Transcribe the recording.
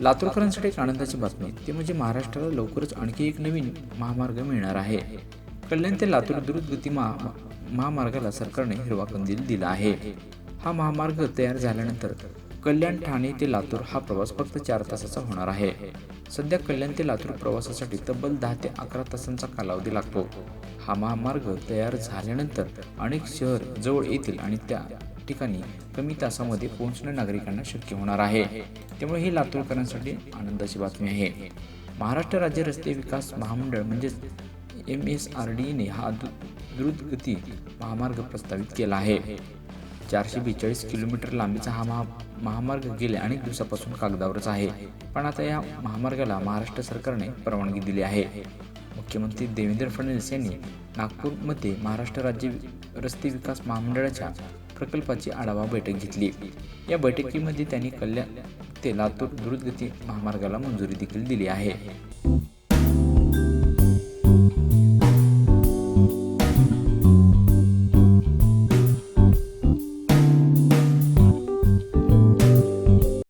लातूरकरांसाठी एक आनंदाची बातमी. ती म्हणजे महाराष्ट्राला लवकरच आणखी एक नवीन महामार्ग मिळणार आहे. कल्याण ते लातूर द्रुतगती महा महामार्गाला सरकारने हिरवा कंदील दिला आहे. हा महामार्ग तयार झाल्यानंतर कल्याण ठाणे ते लातूर हा प्रवास फक्त चार तासाचा होणार आहे. सध्या कल्याण ते लातूर प्रवासासाठी तब्बल दहा ते अकरा तासांचा कालावधी लागतो. हा महामार्ग तयार झाल्यानंतर अनेक शहर जवळ येतील आणि त्या ठिकाणी कमी तासामध्ये पोहोचणं नागरिकांना शक्य होणार आहे. त्यामुळे ही लातूरकरांसाठी आनंदाची बातमी आहे. महाराष्ट्र राज्य रस्ते विकास महामंडळ म्हणजेच एम एस आर डीने हा द्रुतगती महामार्ग प्रस्तावित केला आहे. चारशे बेचाळीस किलोमीटर लांबीचा हा महा महामार्ग गेल्या अनेक दिवसापासून कागदावरच आहे. पण आता या महामार्गाला महाराष्ट्र सरकारने परवानगी दिली आहे. मुख्यमंत्री देवेंद्र फडणवीस यांनी नागपूरमध्ये महाराष्ट्र राज्य रस्ते विकास महामंडळाच्या प्रकल्पाची आढावा बैठक घेतली. या बैठकीमध्ये त्यांनी कल्याण ते लातूर द्रुतगती महामार्गाला मंजुरी देखील दिली आहे.